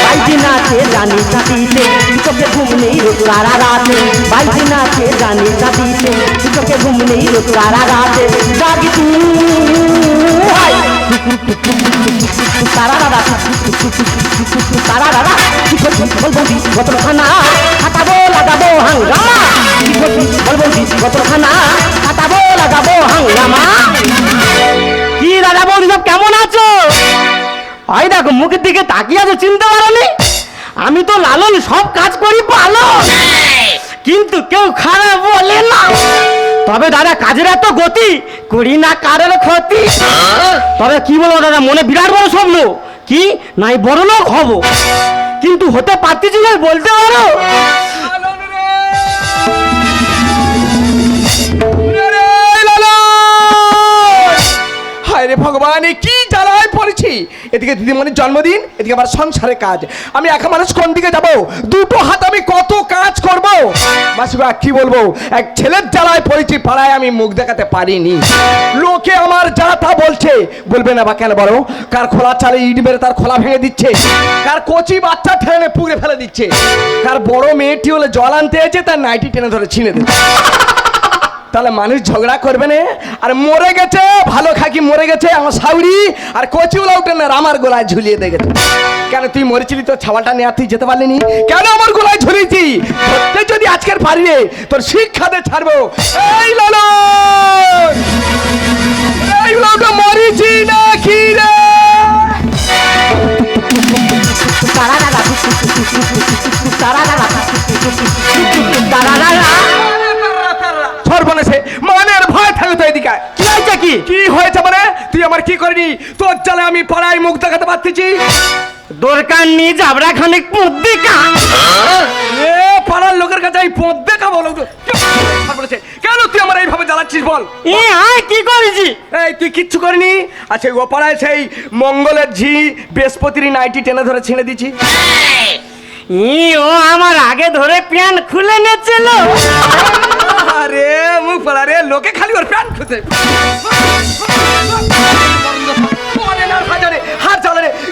বাইজি নাচে জানি চাঁদিতে চোখে ঘুম নেই রোজ সারা রাতে বাইজি নাচে জানি চাঁদিতে চোখে ঘুম নেই রোজ সারা রাতে জাগি তুই তারা দাদা তারা দাদা বলবি খাটাবো লাগাবো হাঙ্গামা বলবি কত খানা খাটাবো লাগাবো হাঙ্গামা দাদা বৌদি সব কেমন আছো? ওই দেখো, মুখের দিকে তাকিয়ে আছো, চিনতে পারোনি? আমি তো লালন, সব কাজ করি ভালো কিন্তু কেউ খারাপ বলে না। তবে দাদা, কাজের এত গতি, করি না কারোর ক্ষতি। তবে কি বলব দাদা, মনে বিরাট বড় স্বপ্ন। কি? নাই, বড় লোক হব। কিন্তু হতে পারতেছি বলতে পারো? হায় রে ভগবান, এ কি জ্বালায় পড়েছি? এদিকে দিদিমণির জন্মদিন, এদিকে আবার সংসারের কাজ। আমি একা মানুষ কোন দিকে যাব? দুটো হাত আমি কত কাজ করব? মাসিবা কি বলব? এক ছেলের জ্বালায় পড়েছি, পাড়ায় আমি মুখ দেখাতে পারিনি। লোকে আমার যা তা বলছে, বলবে না বা কেন বলো? কার খোলা চালে ইট মেরে তার খোলা ভেঙে দিচ্ছে? কার কচি বাচ্চা ঠেলে পুড়ে ফেলে দিচ্ছে? কার বড় মেয়েটি হলে জল আনতে এসে তার নাইটি টেনে ধরে ছিঁড়ে দিচ্ছে? তাহলে মানুষ ঝগড়া করবে না? আর মরে গেছে, ভালো খাকি মরে গেছে, আমার সাউরি আর কচিগুলো উঠে না আমার গোলায় ঝুলিয়ে দিয়ে গেছে। কেন তুই মরেছিলি তোর ছাওয়ালটা নিয়ে তুই যেতে পারলি নি? কেন আমার গোলায় ঝুলিয়েছি? ধরতে যদি আজকের পারি রে, তোর শিক্ষাতে ছাড়বো। এই লালো! এই লাউটা মরিছি না কি রে তারা তারা তারা সর্বনেশে মানের ভয় থাকে তো এদিকে। কি হয়েছে কি? কি হয়েছে মানে? তুই আমার কি করিনি? তোর জালে আমি পাড়ায় মুখ দেখাতে পারতেছি। দরকার নেই যাবরা খানিক মুদ্দিকা এ পাড়ার লোকের কাছে এই পথ দেখা বলো বলেছে? কেন তুই আমার এইভাবে জ্বালাচ্ছিস বল? এ আয় কি করেছি? এই তুই কিচ্ছু করিনি? আচ্ছা ও পাড়ায় সেই মঙ্গলের ঝি বৃহস্পতির নাইটি টেনে ধরে ছেড়ে দিছি ও আমার আগে ধরে প্যান খুলে নেছিল। আরে, মুখ পাড়া রে, লোকে খালি ওর প্যান খুঁজে। হাত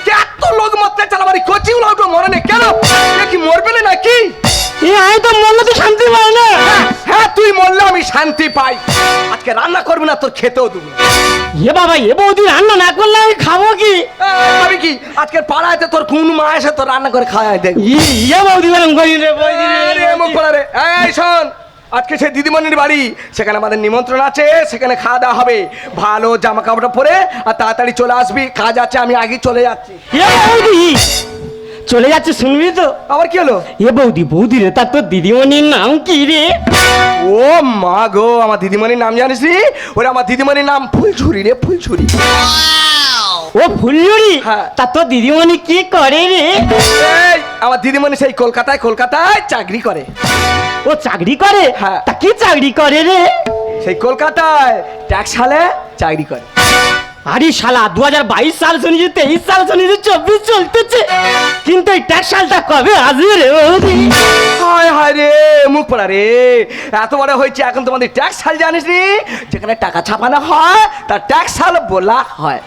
কে এত লোক মরতে চালাবারি? কচি উলাউটো মরে না কেন? কি মরবে না এ আমি তো তো শান্তি পাই না। হ্যাঁ তুই মরলে আমি শান্তি পাই। আজকে রান্না করবি না তোর খেতেও দেবো এ বাবা এ বৌদি রান্না না করলে আমি খাব কি? আমি কি? পাড়াতে তোর কোন মা এসে তোর রান্না করে খাওয়াই দেখ। ই এ বৌদি গরম করি রে বৌদি রে মুখ খোলা রে। এই শোন আজকে সেই দিদিমণির বাড়ি সেখানে আমাদের নিমন্ত্রণ আছে সেখানে খাওয়া দাওয়া হবে। ভালো জামা কাপড় পরে আর তাড়াতাড়ি চলে আসবি কাজ আছে আমি আগে চলে যাচ্ছি। চলে যাচ্ছে শুনবি তো? আবার কি হলো? এ বৌদি বৌদি রে তার তোর দিদিমণির নাম কি রে? ও মা গো আমার দিদিমণির নাম জানিস রে ওরে আমার দিদিমণির নাম ফুলঝুরি রে ফুলঝুরি ও ফুলঝুরি হ্যাঁ। তা তোর দিদিমণি কি করে রে? আমার দিদিমণি সেই কলকাতায় কলকাতায় চাকরি করে। ও চাকরি করে? হ্যাঁ। তা কি চাকরি করে রে? সেই কলকাতায় ট্যাক্স সালে চাকরি করে। আরে শালা দু হাজার বাইশ সাল শুনেছি তেইশ সাল শুনেছি চব্বিশ চলতেছে। কিন্তু এই ট্যাক্স সালটা কবে আসবে রে হায় হায় রে, মুখ পড়া রে। এত বড় হয়েছে এখন তোমাদের ট্যাক্স সাল জানিস রে যেখানে টাকা ছাপানো হয়, তার ট্যাক্স সাল বলা হয়।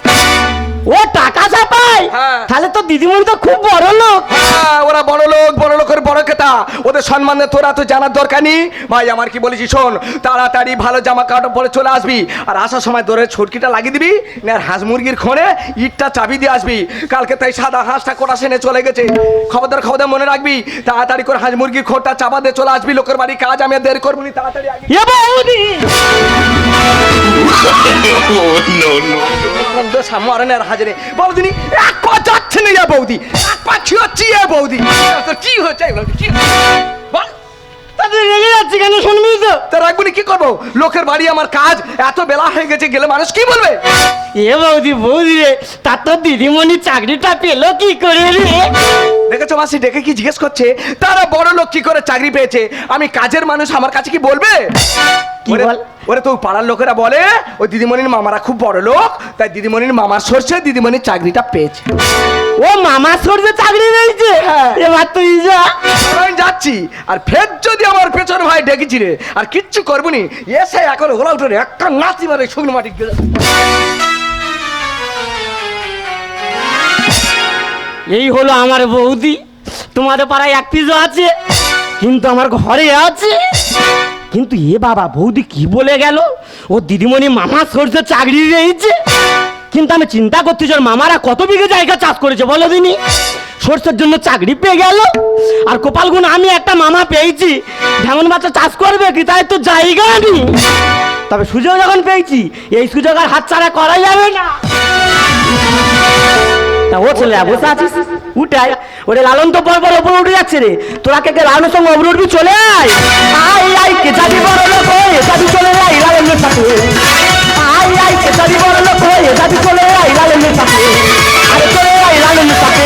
ও টাকা ছাপাই হ্যাঁ। তাহলে তো দিদিমণি তো খুব বড় লোক। হ্যাঁ, ওরা বড় লোক বড় লোকের বড় কেতা ওদের সম্মানে তোরা তো জানার দরকার নেই। ভাই আমার কি বলেছি শোন তাড়াতাড়ি ভালো জামা কাপড় পরে চলে আসবি আর আসার সময় দৌড়ে ছটকিটা লাগিয়ে দিবি না আর হাঁস মুরগির খোঁড়ে ইটটা চাবি দিয়ে আসবি। কালকে তাই সাদা হাঁসটা কোটা সেনে চলে গেছে। খবরদার খবরদার মনে রাখবি তাড়াতাড়ি করে হাঁস মুরগির খোঁড়টা চাপা দিয়ে চলে আসবি। লোকের বাড়ি কাজ আমি দেরি করব তাড়াতাড়ি আগে হাজারে। বৌদিনি এক পা যাচ্ছে না বৌদি। এক পা কি বৌদি। কি হচ্ছে কি বল। রেগে যাচ্ছে কেন শুনবি তো? তা কি করব? লোকের বাড়ি আমার কাজ এত বেলা হয়ে গেছে গেলে মানুষ কি বলবে? এ বৌদি বৌদি রে তা তোর দিদিমণি চাকরিটা পেল কি করে রে? দেখেছ মাসি? ডেকে কি জিজ্ঞেস করছে? তারা বড় লোক কি করে চাকরি পেয়েছে? আমি কাজের মানুষ আমার কাছে কি বলবে? কি ওরে- বল? ওরে তো পাড়ার লোকেরা বলে ওই দিদিমণির মামারা খুব বড় লোক তাই দিদিমণির মামার সরষে দিদিমণির চাকরিটা পেয়েছে। ও মামা সরতে চাকরি পেয়েছে? হ্যাঁ। এবার তুই যা। আমি যাচ্ছি। আর ফের যদি আমার পেছনে ভাই ডেকেছি রে আর কিচ্ছু করব নি এসে এখন ওলা উঠে রে, একটা নাচি মারে শুকনো মাটি এই হলো আমার বৌদি। তোমাদের পাড়ায় এক পিসও আছে, কিন্তু আমার ঘরে আছে। কিন্তু এ বাবা বৌদি কি বলে গেল? ও দিদিমণি মামা সরষে চাকরি রয়েছে কিন্তু আমি চিন্তা করতেছি ওর মামারা কত বিঘে জায়গা চাষ করেছে বলো দিনি? সরষের জন্য চাকরি পেয়ে গেল। আর কপালগুন আমি একটা মামা পেয়েছি। ঢেমন বাচ্চা চাষ করবে কি? তাই তো জায়গা নেই। তবে সুযোগ যখন পেয়েছি, এই সুযোগ আর হাতছাড়া করা যাবে না। তা ও চলে বসে আছিস? উঠাই। ওরে লালন তো পর পর ওপরে উঠে যাচ্ছে রে। তোরা কে লালনের সঙ্গে ওপরে উঠবি চলে আয়। আই আই কে যাবি বড় লোক হয়ে যাবি চলে আয়, লালনের সাথে। আই আই কে যাবি বড় লোক হয়ে যাবি চলে আয়, লালনের সাথে। আরে চলে আয়, লালনের সাথে।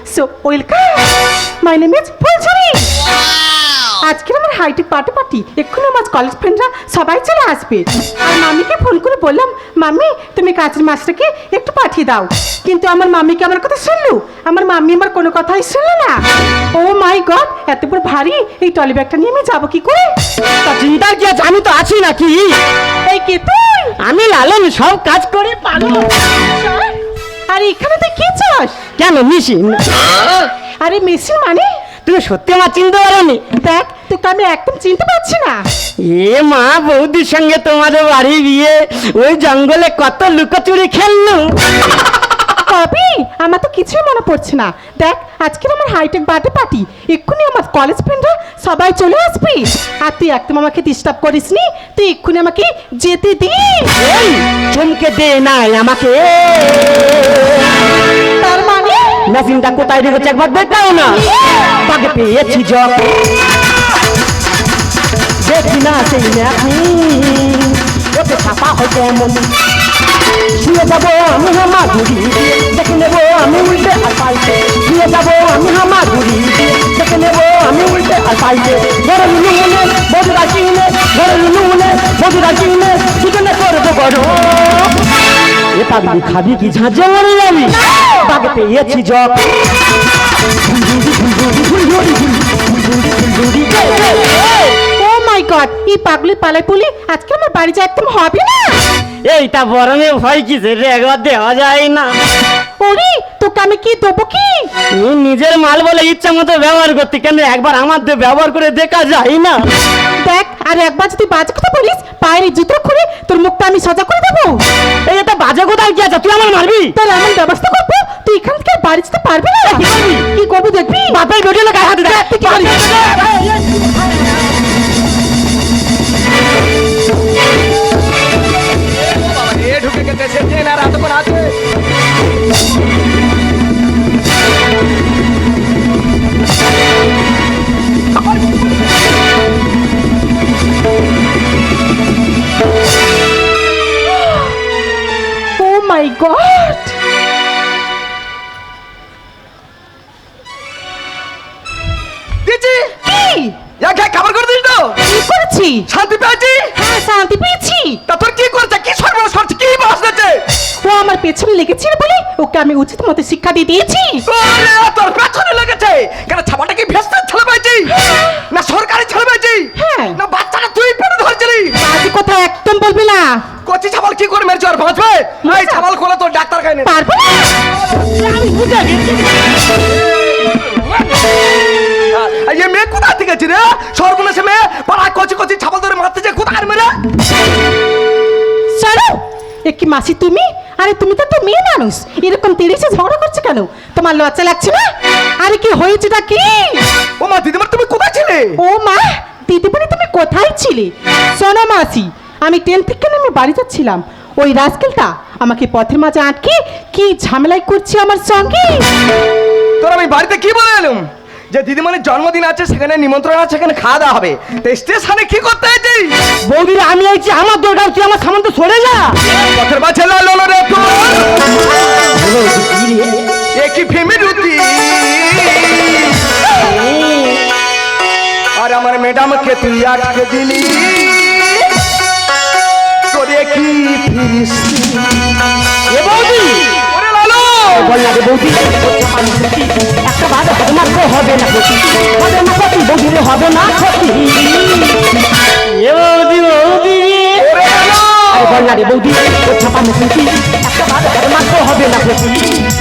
So welcome my name is Phuljhuri আজকের আমার হাইটেক পার্টি পার্টি এক্ষুনি আমার কলেজ ফ্রেন্ডরা সবাই চলে আসবে। আর মামিকে ফোন করে বললাম মামি তুমি কাজের মাছটাকে একটু পাঠিয়ে দাও। কিন্তু আমার মামিকে আমার কথা শুনলো। আমার মামি আমার কোনো কথাই শুনলো না। ও মাই গড এত বড় ভারী এই টলি ব্যাগটা নিয়ে আমি যাব কি করে? তা চিন্তা কি আছে আমি তো আছি নাকি? এই কে তুই? আমি লালন সব কাজ করে পারো আর, এখানে তুই কি চাস? কেন মেশিন আরে মেশিন মানে? তুমি সত্যি আমার চিনতে পারোনি। দেখ, তোকে আমি একদম চিনতে পারছি না। এ মা, বৌদির সঙ্গে তোমাদের বাড়ি গিয়ে ওই জঙ্গলে কত লুকোচুরি খেললু কবি? আমার তো কিছুই মনে পড়ছে না। দেখ আজকের আমার হাইটেক বার্থডে পার্টি এক্ষুনি আমার কলেজ ফ্রেন্ডরা সবাই চলে আসবি। আর তুই একদম আমাকে ডিস্টার্ব করিস নি তুই এক্ষুনি আমাকে যেতে দিস। চমকে দে নাই আমাকে। তার মানে? মেশিনটা কোথায় রেখেছে একবার দেখাও না। তাকে পেয়েছি জব দেখি না সেই মেশিন ওকে ছাপা হয় কেমন? শুয়ে যাব আমি হামা ঘুরি যাব আমি হামা ঘুরি দেখে নেব আমি উল্টে আর পাল্টে ঘরে নুনে বদরা কিনে ঘরে নুনে বদরা কিনে চিকেনে করব গরম। এ পাগলি খাবি কি ঝাঁঝে মরে যাবি বাগে পেয়েছি জব ও মাই গড এই পাগলি পালাই পুলি আজকে আমার বাড়ি যা একদম হবে না। এইটা বরণে ভয় কি রে? একবার দেওয়া যায় না। ওরে তোকে আমি কি দেবো কি? তুই নিজের মাল বলে ইচ্ছা মতো ব্যবহার করতে কেন? একবার আমার দিয়ে ব্যবহার করে দেখা যায় না। দেখ আর একবার যদি বাজে কথা বলিস পায়ের এই জুতো খুলে তোর মুখটা আমি সোজা করে দেবো। এই এটা বাজে কোথায় কি আছে তুই আমার মারবি? তাহলে এমন ব্যবস্থা করব তুই এখান থেকে বাড়ি যেতে পারবি না। কি করবি? দেখবি? বাপের বেরিয়ে গায়ে হাতে দেখ তুই কি ঢুকে গেছে ট্রেন আর আছে। পেছনে লেগেছিল বলে ওকে আমি উচিত মতো শিক্ষা দিয়ে দিয়েছি। তোর পেছনে লেগেছে। কেন ছাপাটা কি ভেস্তে ছেলে হ্যাঁ। না সরকারি ছেলে হ্যাঁ। না বাচ্চাটা তুই পেটে ধরছিলি? কথা একদম বলবি না। কচি কি করে মেরেছে আর বাঁচবে? এই খোলা তোর ডাক্তার খাইনি পারব না। বুঝে মেয়ে কোথা থেকে রে? সর্বনাশে মেয়ে। পাড়ায় কচি কচি ছাপাল ধরে মারতেছে। কোথায় মেরে এ কি মাসি তুমি? আরে তুমি তো একটা মেয়ে মানুষ। এরকম তিরিশে ঝগড়া করছে কেন? তোমার লজ্জা লাগছে না? আরে কি হয়েছেটা কি? ও মা দিদিমার তুমি কোথায় ছিলে? ও মা দিদিমণি তুমি কোথায় ছিলে? শোনো মাসি আমি ট্রেন থেকে নেমে বাড়ি যাচ্ছিলাম। ওই রাজকেলটা আমাকে পথের মাঝে আটকে কি ঝামেলাই করছে আমার সঙ্গে? তোর আমি বাড়িতে কি বলে এলাম? যে দিদিমণির জন্মদিন আছে সেখানে নিমন্ত্রণ আছে সেখানে খাওয়া দাওয়া হবে। তো স্টেশনে কি করতে হয়েছি বৌদি আমি আইছি আমার দরকার তুই আমার সামান তো সরে যা। পথের বাছে লালো রে তোর। একই ফেমি রুতি আর আমার ম্যাডামকে তুই আটকে দিলি। কি ফিরিস? এ বৌদি! ওরে লালো! বল না রে বৌদি। হবে না ক্ষতি। হবে না ক্ষতি বৌদি রে হবে না ক্ষতি। বৌদি বৌদি। আরে বল না রে বৌদি ছাপা মেশিন একটা ভালো হবে না ক্ষতি।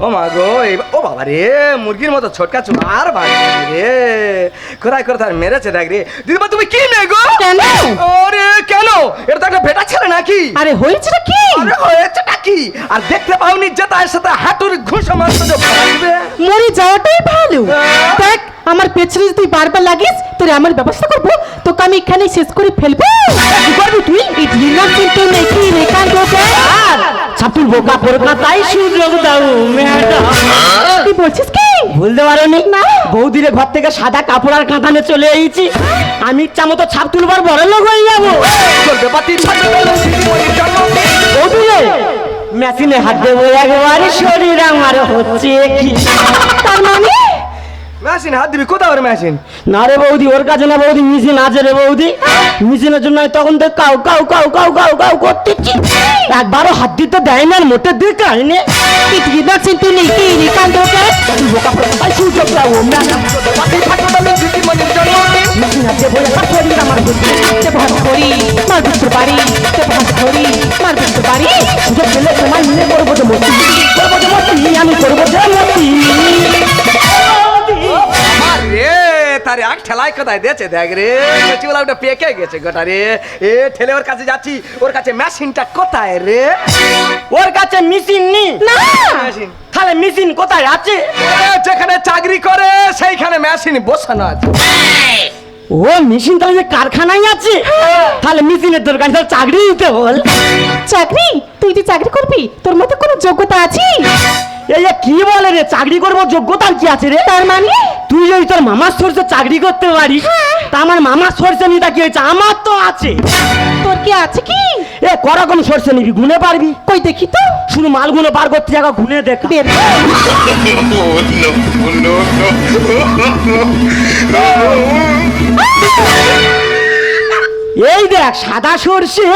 ও মা গো ও বাবা রে মুরগির মতো ছোটকা চুমার বাড়ি রে। কোথায় কোথায় মেরেছে দেখ রে। দিদিমা তুমি কি মেয়ে গো? কেন? ওরে কেন? এটা তো একটা ছেলে নাকি? আরে হয়েছেটা কি? আরে কি? আর দেখতে পাওনি যে তার সাথে হাঁটুর ঘুষা মারতে মরে যাওয়াটাই ভালো। হ্যাঁ। দেখ আমার পেছনে যদি বারবার লাগিস তোর আমার ব্যবস্থা করব তোকে আমি এখানে শেষ করে ফেলব। কি করবি তুই এই কিন্তু নাকি রেখান আর ছাতুর বোকা পড়কা তাই সুযোগ দাও ম্যাডাম তুই বলছিস কি? ভুলতে নি। বৌদিরে ঘর থেকে সাদা কাপড় আর কাঁথানে চলে এসেছি। আমি ইচ্ছা মতো ছাপ তুলবার বড় লোক হয়ে যাব। মেশিনে হাত দেবো একবারে শরীর আমার হচ্ছে কি? তার মানে? মেশিন হাত দিবি কোথাও মেশিন না রে বৌদি ওর কাছে না বৌদি মিশিন আছে রে বৌদি। মিশিনের জন্য আমি তখন তো কাউ কাউ কাউ কাউ কাউ কাউ করতেছি। একবারও হাত দিতে দেয় না মোটে দিয়ে কাহিনি। ঢিলা কিন্তু নাকি রেখান তোকে বোকা তাই সুযোগ দিদিমণির জন্মদিন। মেশিন আছে বলে আমার শরীর আমার হচ্ছে তে ভাত করি। মার বিস্তুর বাড়ি। এক ঠেলায় কোথায় দিয়েছে? দেখ রে ওটা পেকে গেছে গোটা রে এ ঠেলে ওর কাছে যাচ্ছি ওর কাছে মেশিনটা কোথায় রে? ওর কাছে মেশিন নি না! মেশিন। তাহলে মেশিন কোথায় আছে? ও যেখানে চাকরি করে সেইখানে মেশিন বসানো আছে। ও মেশিন তাহলে যে কারখানায় আছে? তাহলে মেশিনের দরকার তাহলে চাকরি দিতে বল। চাকরি? তুই যে চাকরি করবি তোর মধ্যে কোনো যোগ্যতা আছে এই কি বলে রে চাকরি করব যোগ্যতার কি আছে রে? তার মানে? তুই যদি তোর মামার সোর্সে চাকরি করতে পারিস তা আমার মামার সোর্সে নিটা কি হয়েছে? আমার তো আছে। তোর কি আছে কি? এ করকম সরষে নিবি গুনে পারবি। কই দেখি তো। শুধু মালগুলো বার করতে জায়গা গুনে দেখ। বের. এই দেখ সাদা সরষে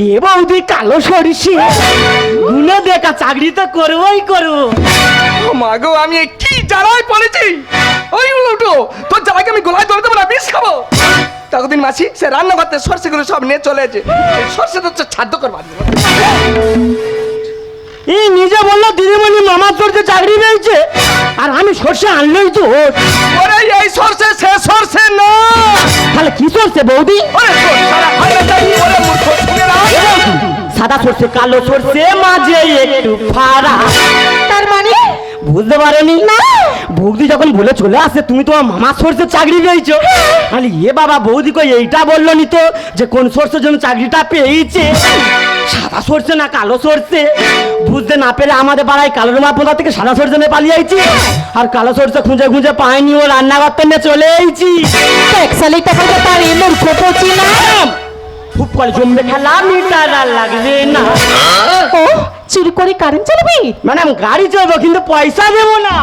এ বৌদি কালো সরিষে। গুলো দেখা, চাকরি তো করবোই করব। মাগো আমি কি জ্বালায় পড়েছি? ওই উল্টো, তোর জ্বালাকে আমি গোলায় ধরে দেবো না, বিষ খাব? ততদিন মাসি, সে রান্না করতে সর্ষেগুলো সব নিয়ে চলে এসে সর্ষে তো ছাদ্য করবার। এই নিজে বলল দিদিমণি মামার যে চাকরি পেয়েছে আর আমি সর্ষে আনলেই তো ওর। এই সর্ষে সে সর্ষে না। তাহলে কি সর্ষে বৌদি? তোর সাদা সর্ষে কালো সর্ষে মাঝে একটু ফাড়া। তার মানে? বুঝতে পারোনি? বৌদি যখন বলে চলে আসে তুমি তোমার মামার সোর্সে চাকরি পেয়েছ। আরে এ বাবা বৌদি কই এইটা বলল নি তো যে কোন সোর্সের জন্য চাকরিটা পেয়েছে? সাদা সরষে না কালো সরষে বুঝতে না পেরে আমাদের পাড়ায় কালো রুমা পোদা থেকে সাদা সরষে নিয়ে পালিয়ে আইছি। আর কালো সরষে খুঁজে খুঁজে পাইনি ও রান্নাঘর নিয়ে চলে আইছি। এক সালে টাকা তার এই মূর্খ পচি না করে জমবে খেলা মিটার আর লাগবে না। ও চুরি করে কারেন্ট চালাবি? ম্যাডাম গাড়ি চলবো কিন্তু পয়সা দেবো না।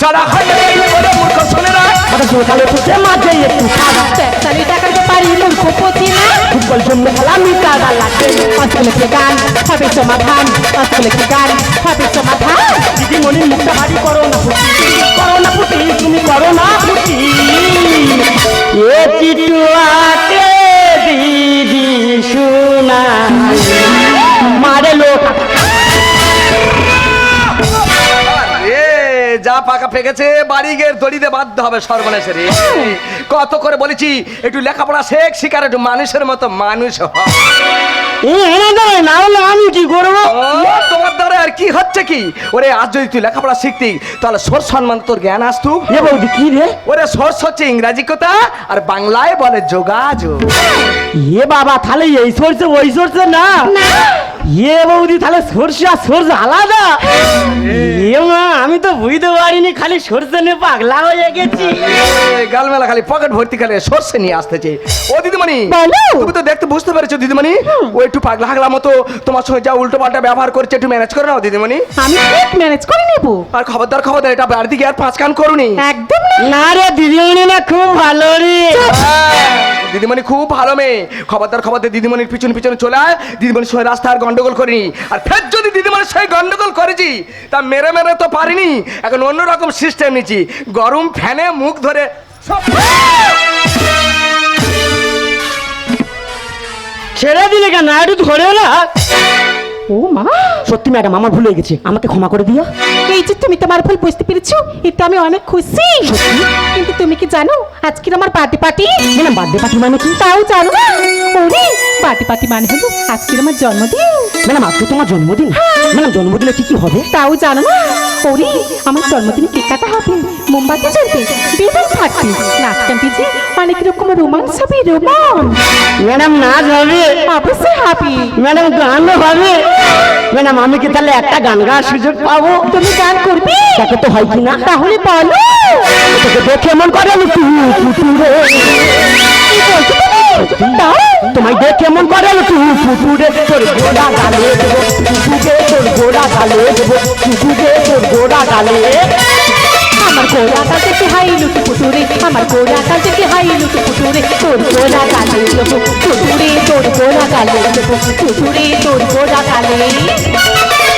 সারা তাই ওরে মূর্খ শুনে না। সাদা সরষে কালো সরষে মাঝে একটু এক সালে টাকার ব্যাপার বাড়ি মূর্খ পচি না। ফুটবল জন্য খেলা মিটা লাগবে আসলে কি গান হবে সমাধান আসলে কি গান। পাকা পেকেছে বাড়ি গিয়ে দড়িতে বাধ্য হবে সর্বনেশে রে কত করে বলেছি একটু লেখাপড়া শেখ শিকার একটু মানুষের মতো মানুষ না হলে আমি কি করব? তোমার দ্বারা আর কি হচ্ছে কি? ওরে আজ যদি তুই লেখাপড়া শিখতি তাহলে সোর সম্মান তোর জ্ঞান আসতু এ বৌদি কি রে? ওরে সোর্স হচ্ছে ইংরাজি কথা আর বাংলায় বলে যোগাযোগ। এ বাবা তাহলে এই সরছে ওই সরছে না। এ বৌদি তাহলে সরষে আর সরষে আলাদা? ইয়ে মা আমি তো বুঝতে পারিনি খালি সরষে নিয়ে পাগলা হয়ে গেছি। গালমেলা খালি পকেট ভর্তি খালি সর্ষে নিয়ে আসতেছে। ও দিদিমণি। তুমি তো দেখতে বুঝতে পেরেছ দিদিমণি ও একটু পাগলা হাগলা মতো তোমার সঙ্গে যা উল্টো পাল্টা ব্যবহার করছে একটু ম্যানেজ করে নাও দিদিমণি। আমি ঠিক ম্যানেজ করে নেব আর খবরদার খবরদার এটা বাড়ি দিকে আর পাঁচ কান করুনি একদম না। না রে দিদিমণি না খুব ভালো রে। হ্যাঁ, দিদিমণি খুব ভালো মেয়ে। খবরদার খবরদার দিদিমণির পিছনে পিছনে চলে আয়। দিদিমণির সঙ্গে রাস্তা আর গন্ডগোল করিনি। আর ফের যদি দিদিমণির সঙ্গে গন্ডগোল করেছি তা মেরে মেরে তো পারিনি। এখন অন্যরকম সিস্টেম নিচ্ছি গরম ফ্যানে মুখ ধরে ছেড়ে দিলে কেন? একটু ধরেও না। ও মা সত্যি ম্যাডাম আমার ভুল হয়ে গেছে। আমাকে ক্ষমা করে দিও। এই যে তুমি তোমার ভুল বুঝতে পেরেছ এটা আমি অনেক খুশি। কিন্তু তুমি কি জানো আজকের আমার party party madam birthday party মানে কি? তাও জানো না। ওরে পার্টি পার্টি মানে হলো আজকের আমার জন্মদিন। ম্যাডাম আজকে তোমার জন্মদিন। ম্যাডাম জন্মদিনে কি কি হবে? তাও জানো না। ওরে আমার জন্মদিনে কেক কাটা হবে। মোমবাতি জ্বলবে। বেলুন ফাটবে নাচ ডিজে অনেক রকম রোমান্স হবে রোমান্স ম্যাডাম নাচ হবে। অবশ্যই হবে। ম্যাডাম গানও হবে। ম্যাডাম আমি কি তাহলে একটা গান গাওয়ার সুযোগ পাবো? তুমি গান করবে? দেখো তো হয় কি না? তাহলে বলো। তোকে দেখে মন করে আমি টু টু রে কি বলছো তুমি? তোমায় দেখে মন করে তুই পুকুরে তোর গোড়া গালে দেবো টুকুকে তোর গোড়া গালে দেবো টুকুকে তোর গোড়া গালে আমার গোড়াটা থেকে হাই লুটু পুটুরে আমার গোড়াটা থেকে হাই লুটু পুটুরে তোর গোড়া গালে দেবো পুটুরে তোর গোড়া গালে দেবো পুটুরে তোর গোড়া গালে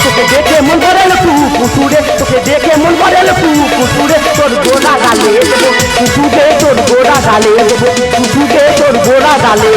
তোকে দেখে মন ভরেল কুকুরে তোকে দেখে মন ভরেল কুকুরে তোর গোড়া গালে দেবো। কুকুরে তোর গোড়া গালে দেবো। কুকুরে তোর গোড়া গালে